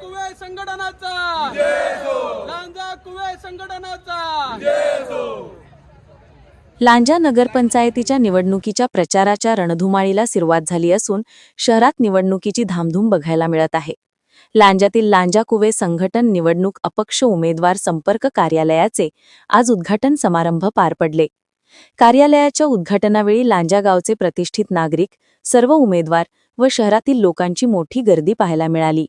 कुवे संघटनाचा. लांजा कुवे संघटनाचा. लांजा नगरपंचायतीच्या निवडणुकीच्या प्रचाराच्या रणधुमाळीला सुरुवात झाली असून शहरात निवडणुकीची धामधूम बघायला मिळत आहे. लांजातील लांजा कुवे संघटन निवडणूक अपक्ष उमेदवार संपर्क कार्यालयाचे आज उद्घाटन समारंभ पार पडले. कार्यालयाच्या उद्घाटनावेळी लांजा गावचे प्रतिष्ठित नागरिक सर्व उमेदवार व शहरातील लोकांची मोठी गर्दी पाहायला मिळाली.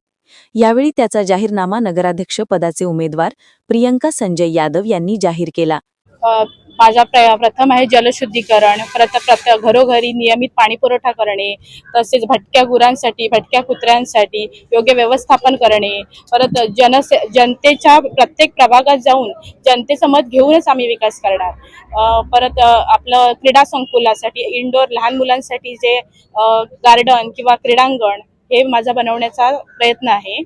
यावेळी त्याचा जाहीरनामा नगराध्यक्ष पदाचे उमेदवार प्रियंका संजय यादव यांनी जाहीर केला. माझा प्र प्रथम आहे जलशुद्धीकरण. परत प्रत घरोघरी नियमित पाणी पुरवठा करणे तसेच भटक्या गुरांसाठी भटक्या कुत्र्यांसाठी योग्य व्यवस्थापन करणे. परत जनसे जनतेच्या प्रत्येक प्रभागात जाऊन जनतेचं मत घेऊनच आम्ही विकास करणार. परत आपलं क्रीडा संकुलासाठी इंडोर लहान मुलांसाठी जे गार्डन किंवा क्रीडांगण हे माझा बनवण्याचा प्रयत्न आहे.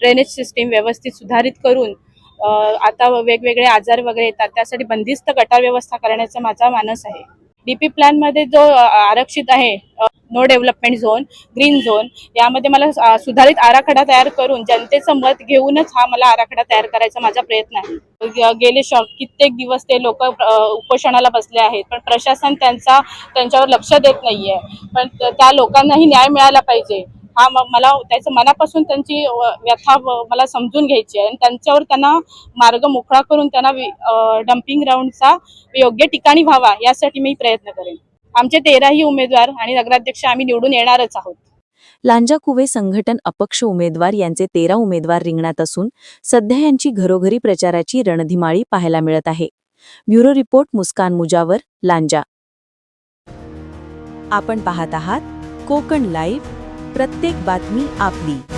ड्रेनेज सिस्टीम व्यवस्थित सुधारित करून आता वेगवेगळे आजार वगैरे येतात त्यासाठी बंदिस्त गटार व्यवस्था करण्याचा माझा मानस आहे. डीपी प्लॅनमध्ये जो आरक्षित आहे no development zone green zone यामध्ये मला सुधारित आराखडा तयार करून जनतेचं मत घेऊनच हा मला आराखडा तयार करायचा माझा प्रयत्न आहे. गेले श कित्येक दिवस ते लोक उपोषणाला बसले आहेत पण प्रशासन त्यांचा त्यांच्यावर लक्ष देत नाहीये. पण त्या लोकांनाही न्याय मिळाला पाहिजे. हा मला त्याचं मनापासून त्यांची व्यथा मला समजून घ्यायची आहे. आणि त्यांच्यावर त्यांना मार्ग मोकळा करून त्यांना डम्पिंग ग्राउंडचा योग्य ठिकाणी व्हावा यासाठी मी प्रयत्न करेन. आमचे तेराही उमेदवार आणि नगराध्यक्ष आम्ही निवडून येणारच आहोत. लांजा कुवे संघटन अपक्ष उमेदवार यांचे तेरा उमेदवार रिंगणात असून सध्या यांची घरोघरी प्रचाराची रणधिमाळी पाहायला मिळत आहे. Bureau report Muskan Mujawar Lanja. आपण पाहत आहात कोकण लाईव्ह. प्रत्येक बातमी आपली.